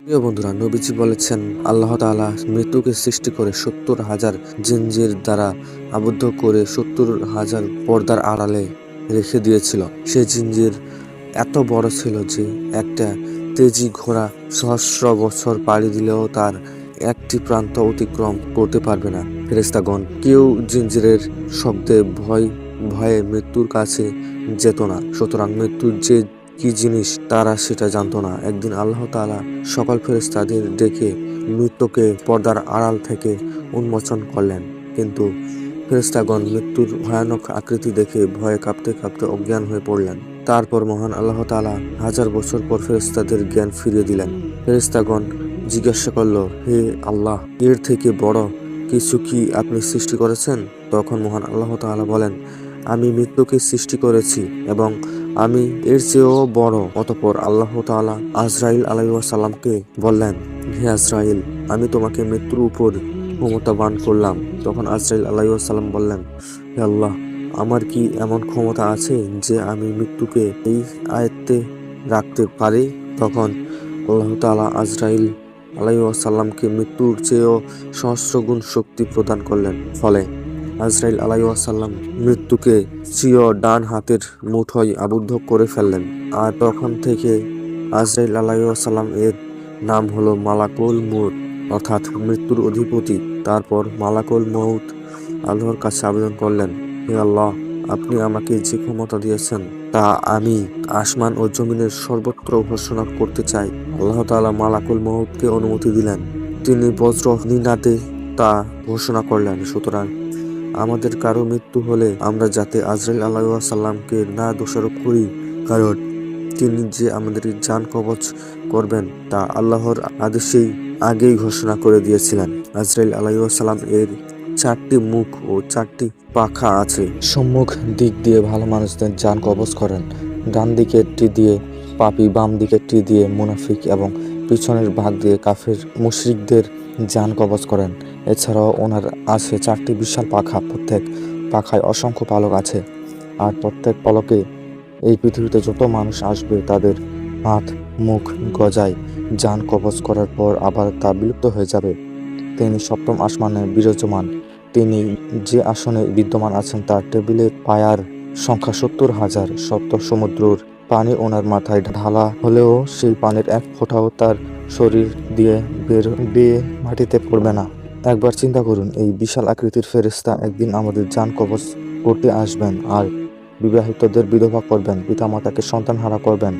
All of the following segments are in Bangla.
প্রিয় বন্ধুরা, নবীজি বলেছেন, আল্লাহ তাআলা মৃত্যুকে সৃষ্টি করে সত্তর হাজার জিনজির দ্বারা আবদ্ধ করে সত্তর হাজার পর্দার আড়ালে রেখে দিয়েছিল। সে জিনজির এত বড় ছিল যে একটা তেজি ঘোড়া সহস্র বছর পাড়ি দিলেও তার একটি প্রান্ত অতিক্রম করতে পারবে না। ফেরেস্তাগণ কেউ জিনজিরের শব্দে ভয়, ভয়ে মৃত্যুর কাছে যেত না। সুতরাং মৃত্যুর যে কি জিনিস তারা সেটা জানতো না। একদিন আল্লাহ তাআলা সকল ফেরেশতাদের ডেকে মৃত্যুকে পর্দার আড়াল থেকে উন্মোচন করলেন। কিন্তু ফেরেশতাগণ মৃত্যুর ভয়ানক আকৃতি দেখে ভয়ে কাঁপতে কাঁপতে অজ্ঞান হয়ে পড়লেন। তারপর মহান আল্লাহ তাআলা হাজার বছর পর ফেরেস্তাদের জ্ঞান ফিরিয়ে দিলেন। ফেরেশতাগণ জিজ্ঞাসা করল, হে আল্লাহ, এর থেকে বড় কিছু কি আপনি সৃষ্টি করেছেন? তখন মহান আল্লাহ তাআলা বলেন, আমি মৃত্যুকে সৃষ্টি করেছি এবং আমি এর চেয়েও বড়। অতপর আল্লাহ তাআলা আজরাইল আলাইসাল্লামকে বললেন, হে আজরাইল, আমি তোমাকে মৃত্যুর উপর ক্ষমতাবান করলাম। তখন আজরাইল আলাইসাল্লাম বললেন, হে আল্লাহ, আমার কি এমন ক্ষমতা আছে যে আমি মৃত্যুকে এই আয়ত্তে রাখতে পারি? তখন আল্লাহ তাআলা আজরাইল আলাইসাল্লামকে মৃত্যুর চেয়েও সহস্রগুণ শক্তি প্রদান করলেন। ফলে আজরাইল আলাইসাল্লাম মৃত্যুকে স্বীয় ডান হাতের মুঠোয় আবদ্ধ করে ফেললেন। আর তখন থেকে আজরাইল আলাইসাল্লাম এর নাম হলো মালাকুল মৌত অর্থাৎ মৃত্যুর অধিপতি। তারপর মালাকুল মৌত আল্লাহর কাছে আবেদন করলেন, হে আল্লাহ, আপনি আমাকে যে ক্ষমতা দিয়েছেন, তা আমি আসমান ও জমিনের সর্বত্র ঘোষণা করতে চাই। আল্লাহ তাআলা মালাকুল মৌতকে অনুমতি দিলেন। তিনি বজ্র নিনাদে তা ঘোষণা করলেন। সুতরাং আমাদের কারও মৃত্যু হলে আমরা যাতে আজরাইল আল্লাহ সাল্লামকে না দোষারোপ করি। কারণ তিনি যে আমাদের জান কবচ করবেন, তা আল্লাহর আদেশেই আগেই ঘোষণা করে দিয়েছিলেন। আজরাইল আলাইসাল্লাম এর চারটি মুখ ও চারটি পাখা আছে। সম্মুখ দিক দিয়ে ভালো মানুষদের যান কবচ করেন, ডান দিকেরটি দিয়ে পাপি, বাম দিকেরটি দিয়ে মুনাফিক এবং পিছনের ভাগ দিয়ে কাফের, মুশরিকদের যান কবচ করেন। এছাড়াও ওনার আছে চারটি বিশাল পাখা। প্রত্যেক পাখায় অসংখ্য পালক আছে। আর প্রত্যেক পালকে এই পৃথিবীতে যত মানুষ আসবে, তাদের হাত, মুখ, গজায় যান কবচ করার পর আবার তা বিলুপ্ত হয়ে যাবে। তিনি সপ্তম আসমানে বিরাজমান। তিনি যে আসনে বিদ্যমান আছেন, তার টেবিলের পায়ার সংখ্যা সত্তর হাজার। সপ্ত সমুদ্রর পানি ওনার মাথায় ঢালা হলেও সেই পানির এক ফোঁটাও তার শরীর দিয়ে বের বেয়ে মাটিতে পড়বে না। একবার চিন্তা করুন, এই বিশাল আকৃতির ফেরেস্তা একদিন আমাদের যান কবচ করতে আসবেন আর বিবাহিতদের বিধবা করবেন, পিতামাতাকে সন্তান হারা করবেন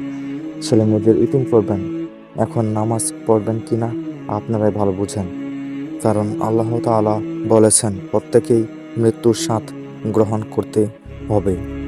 ছেলে মেয়েদের ইতিম করবেন। এখন নামাজ পড়বেন কিনা আপনারাই ভালো বুঝেন। কারণ আল্লাহ তাআলা বলেছেন, প্রত্যেকেই মৃত্যুর স্বাদ গ্রহণ করতে হবে।